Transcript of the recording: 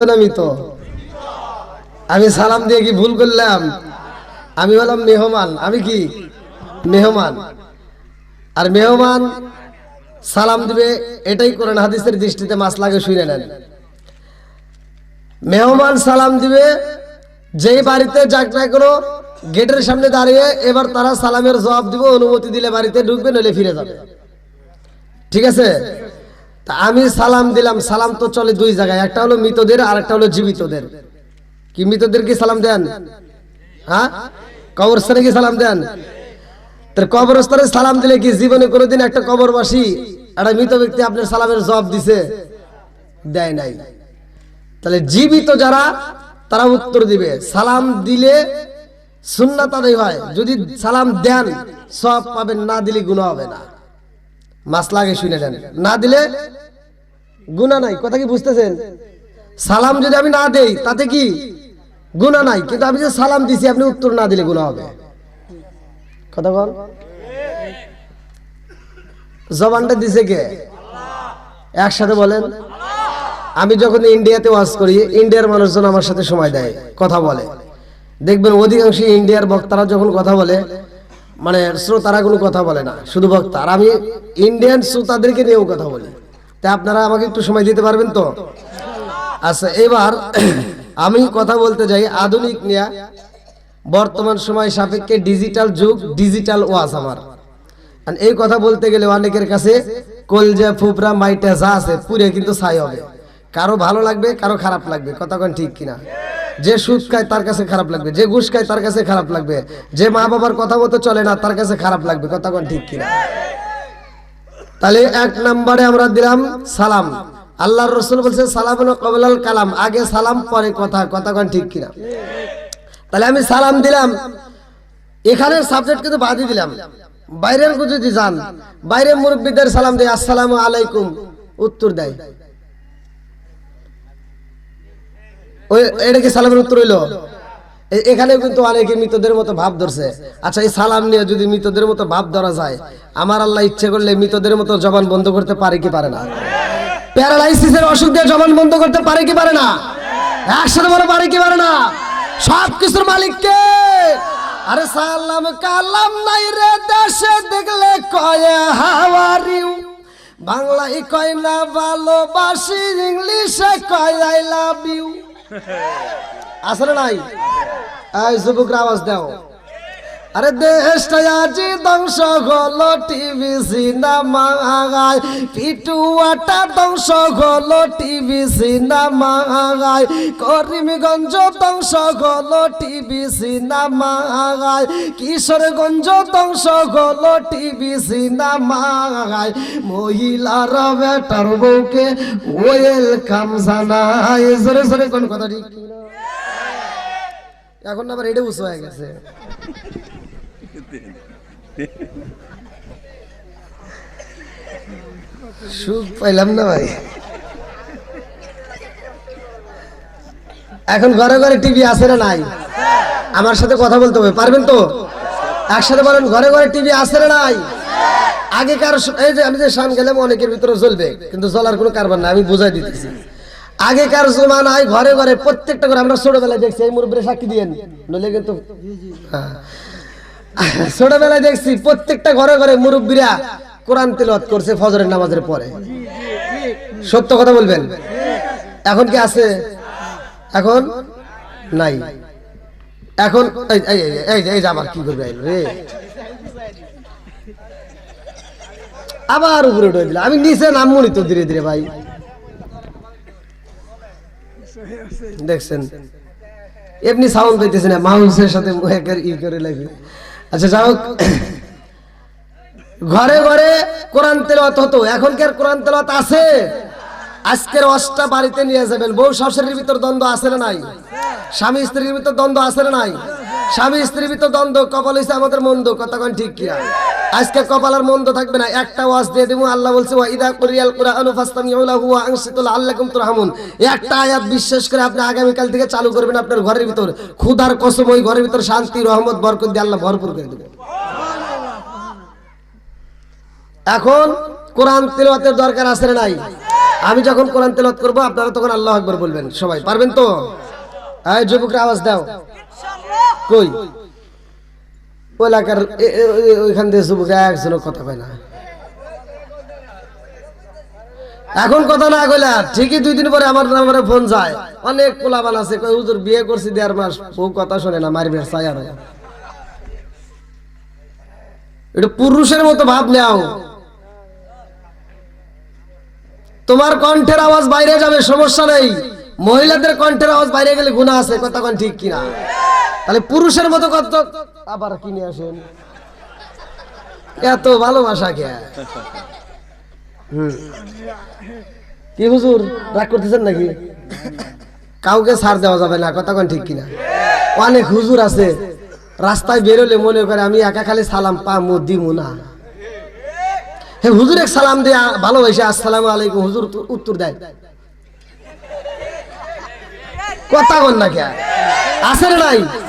আমি তো। আমি সালাম দিয়ে কি ভুল করলাম? আমি হলাম মেহমান। আমি কি? মেহমান। আর মেহমান সালাম দিবে, এটাই করেন হাদিসের দৃষ্টিতে মাছ লাগে, শুনে নেন। মেহমান সালাম দিবে, যেই বাড়িতে যাক না করো গেটের সামনে দাঁড়িয়ে এবার তারা সালামের জবাব দিব, অনুমতি দিলে বাড়িতে ঢুকবে, নইলে ফিরে যাবে। ঠিক আছে? তা আমি সালাম দিলাম, সালাম তো চলে দুই জায়গায়, একটা হলো মৃতদের আর একটা হলো জীবিতদের। কি মৃতদের কি সালাম দেন? হ্যাঁ? কবরস্থানে কি সালাম দেন? তার কবরস্থানে সালাম দিলে কি জীবনে কোনোদিন একটা কবরবাসী, একটা মৃত ব্যক্তি আপনার সালামের জবাব দিছে? দেয় নাই। তাহলে জীবিত যারা, তারা উত্তর দিবে, সালাম দিলে সুন্নাত আদায় হয়। যদি সালাম দেন, সব পাবেন, না দিলে গুণা হবে না। মাস লাগে শুনে নেন। না দিলে গুণা নাই। কথা কি বুঝতেছেন? সালাম যদি আমি না দেই, তাতে কি গুণা নাই? কিন্তু আমি যে সালাম দিছি, আপনি উত্তর না দিলে গুণা হবে। কথা বল। জবানটা দিছে কে? একসাথে বলেন। আমি যখন ইন্ডিয়াতে ওয়াজ করি, ইন্ডিয়ার মানুষজন আমার সাথে সময় দেয়, কথা বলে। দেখবেন অধিকাংশ ইন্ডিয়ার বক্তারা যখন কথা বলে মানে শ্রোতারা কোনো কথা বলে না, শুধু বক্তা। আর আমি ইন্ডিয়ান শ্রোতাদেরকে নিয়েও কথা বলি। তা আপনারা আমাকে একটু সময় দিতে পারবেন তো? আচ্ছা এবার আমি কথা বলতে যাই আধুনিক নিয়ে। বর্তমান সময় সাপেক্ষে ডিজিটাল যুগ ডিজিটাল ওয়াজ আমার। এই কথা বলতে গেলে অনেকের কাছে কলজা, ফুপরা, মাইটা যা আছে, পুরে কিন্তু ছাই হবে। কারও ভালো লাগবে, কারও খারাপ লাগবে, কথা ঠিক কিনা? যে সুদ খায় তার কাছে খারাপ লাগবে, যে ঘুষ খায় তার কাছে খারাপ লাগবে, যে মা বাবার কথা মতো চলে না তার কাছে খারাপ লাগবে, কথা কোন ঠিক কিনা? তাহলে এক নম্বরে আমরা দিলাম সালাম। আল্লাহর রসুল বলছে, সালাম কবলাল কালাম। আগে সালাম, পরে কথা কথা কোন ঠিক কিনা? তাহলে আমি সালাম দিলাম। এখানের সাবজেক্ট কিন্তু বাদই দিলাম। বাইরের যদি যান। বাইরে মুরব্বীদের সালাম দেয়, আসসালামু আলাইকুম। উত্তর দেয়। এটা কি সালামের উত্তর হইল? এ- এখানেও কিন্তু অনেকে মৃতদের মতো ভাব ধরছে। আচ্ছা এই সালাম নিয়ে যদি মৃতদের মতো ভাব ধরা যায়, আমার আল্লাহ ইচ্ছে করলে মৃতদের মতো জবান বন্ধ করতে পারে কি পারে না? প্যারালাইসিসের অসুখ দিয়ে জবান বন্ধ করতে পারে কি পারে না? একসাথে বলে, পারে কি পারে না? সব কিছুর মালিককে। আরে সালাম কালাম নাই রে দেশে, দেখলে কয় হাওয়ারিউ বাংলায় কয় না, ভালোবাসি, ইংলিশে কয় আই লাভ ইউ। আসলে নাই। যুবকরা আওয়াজ দাও। আরে দেশটা আজি ধ্বংস হলো টিভি সিনেমায় পিটুয়াটা ধ্বংস হলো টিভি সিনেমায় করিমগঞ্জ ধ্বংস হলো টিভি সিনেমায় কিশোরগঞ্জ ধ্বংস হলো টিভি সিনেমায় মহিলার বেটার বউকে ওয়েলকাম জানায়। জোরে জোরে কোন কথা ঠিক? এখন আবার এটা উঁচু হয়ে গেছে। সুখ পাইলাম না ভাই। এখন ঘরে ঘরে টিভি আছে না নাই? আমার সাথে কথা বলতে হবে, পারবেন তো? একসাথে বলেন, ঘরে ঘরে টিভি আছে না নাই? আগেকার এই যে আমি যে শান গেলাম, অনেকের ভিতরে জ্বলবে, কিন্তু জ্বলার কোনো কারবার না আমি বুঝাই দিতেছি। আগেকার জমানায় ঘরে ঘরে প্রত্যেকটা করে আমরা ছোটবেলায় দেখছি, এই মুরব্বীরা সাক্ষী দিয়েন, নইলে কিন্তু হ্যাঁ। ছোটবেলায় দেখছি প্রত্যেকটা ঘরে ঘরে মুরব্বীরা কোরআন তেলাওয়াত করছে ফজরের নামাজের পরে। সত্য কথা বলবেন? এখন কি আছে? এখন নাই। এখন এই যে আবার কি করবে রে? আবার উপরে উঠে আমি নিচে নামবো তো ধীরে ধীরে ভাই। দেখছেন? এমনি সাউন্ড পাইতেছে না, মাউসের সাথে ই করে লাগে আচ্ছা যাই হোক। ঘরে ঘরে কোরআন তেলাওয়াত হতো। এখন কি আর কোরআন তেলাওয়াত আছে? আজকের অষ্টা বাড়িতে নিয়ে যাবেন। বউ শাশুড়ির ভিতর দ্বন্দ্ব আছে না নাই? স্বামী স্ত্রীর ভিতর দ্বন্দ্ব আছে না নাই? স্বামী স্ত্রীর ভিতর দ্বন্দ্ব কপাল হইছে আমাদের মন্দ কতক্ষণ ঠিক কিনা? আজকে কপাল আর মন্দ থাকবে না। একটা ওয়াজ দিয়ে দেবো আল্লাহ বলছে ওয়া ইদা কুরিয়াল কুরআনু ফাসতামিউ লাহু ওয়া তুরহামুন। একটা আয়াত বিশ্বাস করে আপনি আগামী কাল থেকে চালু করবেন আপনার ঘরের ভিতর। ক্ষুধার কসম ওই ঘরের ভিতর শান্তি রহমত বরকত দিয়ে আল্লাহ ভরপুর করে দেবে এখন কোরআন তেলাওয়াতের দরকার আছে না নাই? আমি যখন কোরআন তেলাওয়াত করব আপনারা তখন আল্লাহ আকবার বলবেন। সবাই পারবেন তো? এই যুবকরা আওয়াজ দাও। কই? ওই এলাকার ওইখান থেকে যুবকরা একজনও কথা কয় না। এখন কথা না কইলা, ঠিকই দুই দিন পরে আমার নাম্বারে ফোন যায়। অনেক পোলাবান আছে কই হুজুর, বিয়ে করছি দেড় মাস, বউ কথা শোনে না, মারবে চাই আর এটা পুরুষের মতো ভাব নেও। তোমার কণ্ঠের আওয়াজ বাইরে যাবে, সমস্যা নেই। মহিলাদের কণ্ঠের আওয়াজ বাইরে গেলে গুণা আছে, কথা ঠিক কিনা? তাহলে পুরুষের মতো কত আবার কিনে আসেন? এত ভালোবাসা কে? কি হুজুর, রাগ করতেছেন নাকি? কাউকে ছাড় দেওয়া যাবে না, কথা ঠিক কিনা? অনেক হুজুর আছে, রাস্তায় বেরোলে মনে করে আমি একা খালি সালাম পামু, দিমু না। হে হুজুর, এক সালাম দিয়ে, ভালোবাসে, আসসালামু আলাইকুম, হুজুর উত্তর- দেয়। কথা কন না কে? আছে না নাই?